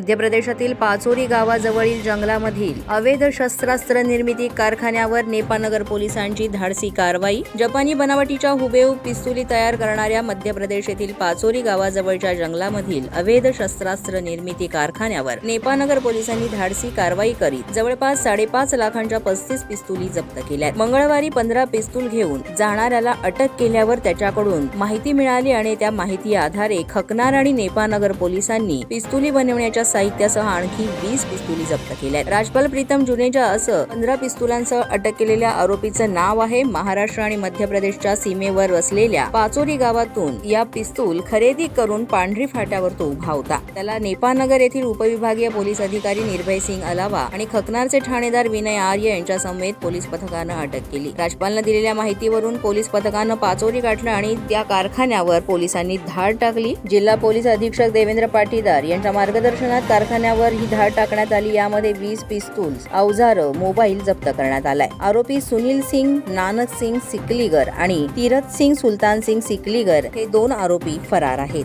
मध्य प्रदेशातील पाचोरी गावाजवळील जंगलामधील अवैध शस्त्रास्त्र निर्मिती कारखान्यावर नेपानगर पोलिसांची धाडसी कारवाई. जपानी बनावटीच्या हुबेहूब पिस्तुली तयार करणाऱ्या मध्य प्रदेश येथील पाचोरी गावाजवळच्या जंगलामधील अवैध शस्त्रास्त्र निर्मिती कारखान्यावर नेपानगर पोलिसांनी धाडसी कारवाई करीत जवळपास साडेपाच लाखांच्या पस्तीस पिस्तुली जप्त केल्या मंगळवारी पंधरा पिस्तूल घेऊन जाणाऱ्याला अटक केल्यावर त्याच्याकडून माहिती मिळाली आणि त्या माहिती आधारे खकनार आणि नेपानगर पोलिसांनी पिस्तुली बनवण्याच्या साहित्यासह आणखी वीस पिस्तुली जप्त केल्या राजपाल प्रीतम जुनेजा असं पंधरा पिस्तुलांसह अटक केलेल्या आरोपीचं नाव आहे महाराष्ट्र आणि मध्य प्रदेशच्या सीमेवर वसलेल्या पाचोरी गावातून या पिस्तूल खरेदी करून पांढरी फाट्यावर तो उभा होता. त्याला नेपानगर येथील उपविभागीय पोलीस अधिकारी निर्भय सिंग अलावा आणि खकनारचे ठाणेदार विनय आर्य यांच्या समेत पोलीस पथकानं अटक केली. राजपालनं दिलेल्या माहितीवरून पोलीस पथकानं पाचोरी गाठलं आणि त्या कारखान्यावर पोलिसांनी धाड टाकली. जिल्हा पोलीस अधीक्षक देवेंद्र पाटीदार यांच्या मार्गदर्शन प्रकरणात कारखान्यावर ही धाड टाकण्यात आली यामध्ये वीस पिस्तूल अवजार मोबाईल जप्त करण्यात आलाय. आरोपी सुनील सिंग नानक सिंग सिकलीगर आणि तीरथ सिंग सुलतान सिंग सिकलीगर हे दोन आरोपी फरार आहेत.